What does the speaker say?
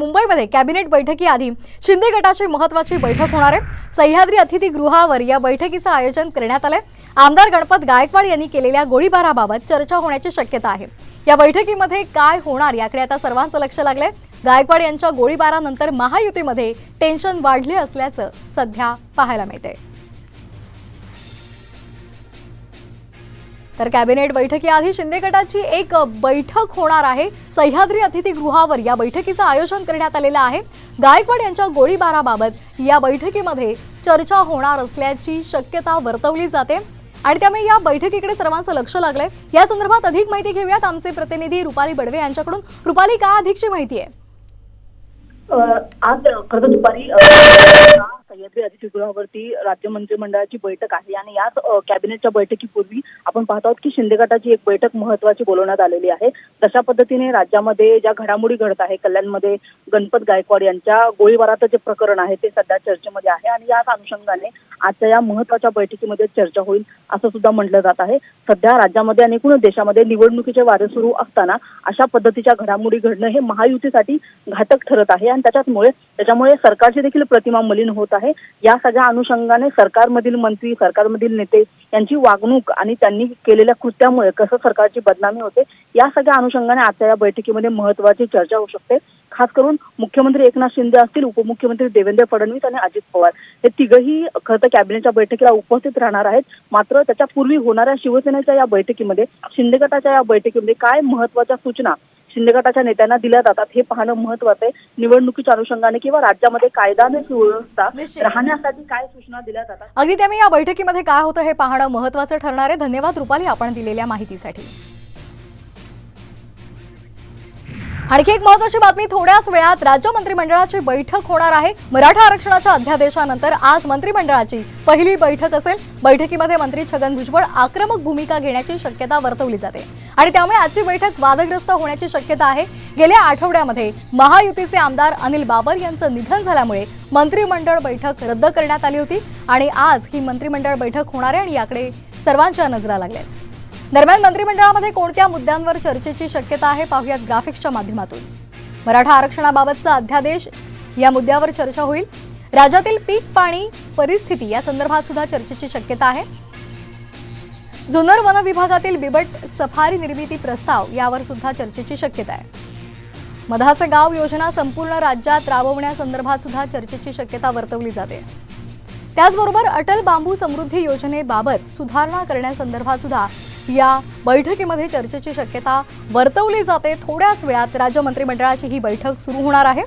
मुंबईमध्ये कॅबिनेट बैठकीआधी शिंदे गटाची महत्वाची बैठक होणार आहे. सह्याद्री अतिथीगृहावर या बैठकीचं आयोजन करण्यात आलंय. आमदार गणपत गायकवाड यांनी केलेल्या गोळीबाराबाबत चर्चा होण्याची शक्यता आहे. या बैठकीमध्ये काय होणार याकडे आता सर्वांचं लक्ष लागलंय. गायकवाड यांच्या गोळीबारानंतर महायुतीमध्ये टेन्शन वाढले असल्याचं सध्या पाहायला मिळतंय. तर कॅबिनेट बैठकीआधी शिंदे गटाची एक बैठक होणार आहे. सह्याद्री अतिथीगृहावर या बैठकीचं आयोजन करण्यात आलेलं आहे. गायकवाड यांच्या गोळीबाराबाबत या बैठकीमध्ये चर्चा होणार असल्याची शक्यता वर्तवली जाते. आणि त्यामुळे या बैठकीकडे सर्वांचं लक्ष लागलंय. या संदर्भात अधिक माहिती घेऊयात आमचे प्रतिनिधी रुपाली बडवे यांच्याकडून. रुपाली का अधिकची माहिती आहे? आज खरं दुपारी सह्याद्री अतिथीगृहावरती राज्य मंत्रिमंडळाची बैठक आहे. आणि याच कॅबिनेटच्या बैठकीपूर्वी आपण पाहत आहोत की शिंदे गटाची एक बैठक महत्वाची बोलवण्यात आलेली आहे. तशा पद्धतीने राज्यामध्ये ज्या घडामोडी घडत आहे कल्याणमध्ये गणपत गायकवाड यांच्या गोळीबाराचं जे प्रकरण आहे ते सध्या चर्चेमध्ये आहे. आणि याच अनुषंगाने आजच्या या महत्त्वाच्या बैठकीमध्ये चर्चा होईल असं सुद्धा म्हटलं जात आहे. सध्या राज्यामध्ये आणि एकूणच देशामध्ये निवडणुकीचे वारे सुरू असताना अशा पद्धतीच्या घडामोडी घडणं हे महायुतीसाठी घातक ठरत आहे आणि त्याच्यामुळे त्याच्यामुळे सरकारची देखील प्रतिमा मलिन होत आहे. या सगळ्या अनुषंगाने सरकारमधील मंत्री सरकारमधील नेते यांची वागणूक आणि त्यांनी केलेल्या कृत्यामुळे कसं सरकारची बदनामी होते या सगळ्या अनुषंगाने आजच्या या बैठकीमध्ये महत्वाची चर्चा होऊ शकते. खास करून मुख्यमंत्री एकनाथ शिंदे असतील उपमुख्यमंत्री देवेंद्र फडणवीस आणि अजित पवार. हे तिघही खरं तर कॅबिनेटच्या बैठकीला उपस्थित राहणार आहेत. मात्र त्याच्या पूर्वी होणाऱ्या शिवसेनेच्या या बैठकीमध्ये शिंदे गटाच्या या बैठकीमध्ये काय महत्त्वाच्या सूचना शिंदे गटाच्या नेत्यांना दिल्या जातात हे पाहणं महत्वाचं आहे. निवडणुकीच्या अनुषंगाने किंवा राज्यामध्ये कायदा आणि सुव्यवस्था. राहण्यासाठी काय सूचना दिल्या जातात? अगदी त्यामुळे या बैठकीमध्ये काय होतं हे पाहणं महत्वाचं ठरणार आहे. धन्यवाद रुपाली आपण दिलेल्या माहितीसाठी. आणखी एक महत्वाची बातमी थोड्याच वेळात राज्य मंत्रिमंडळाची बैठक होणार आहे. मराठा आरक्षणाच्या अध्यादेशानंतर आज मंत्रिमंडळाची पहिली बैठक असेल. बैठकीमध्ये मंत्री छगन भुजबळ आक्रमक भूमिका घेण्याची शक्यता वर्तवली जाते. आणि त्यामुळे आजची बैठक वादग्रस्त होण्याची शक्यता आहे. गेल्या आठवड्यामध्ये महायुतीचे आमदार अनिल बाबर यांचं निधन झाल्यामुळे मंत्रिमंडळ बैठक रद्द करण्यात आली होती. आणि आज ही मंत्रिमंडळ बैठक होणार आहे आणि याकडे सर्वांच्या नजरा लागल्या आहेत. दरम्यान मंत्रिमंडळामध्ये कोणत्या मुद्द्यांवर चर्चेची शक्यता आहे पाहुयात ग्राफिक्सच्या माध्यमातून. मराठा आरक्षणाबाबतचा अध्यादेश या मुद्द्यावर चर्चा होईल. राज्यातील पीक पाणी परिस्थिती या संदर्भात सुद्धा चर्चेची शक्यता आहे. जुन्नर वन विभागातील बिबट सफारी निर्मिती प्रस्ताव यावर सुद्धा चर्चेची शक्यता आहे. मधाचं गाव योजना संपूर्ण राज्यात राबवण्यासंदर्भात सुद्धा चर्चेची शक्यता वर्तवली जाते. त्याचबरोबर अटल बांबू समृद्धी योजनेबाबत सुधारणा करण्यासंदर्भात सुद्धा या बैठकीमध्ये चर्चेची शक्यता वर्तवली जाते. थोड्याच वेळात राज्य मंत्रिमंडळाची ही बैठक सुरू होणार आहे.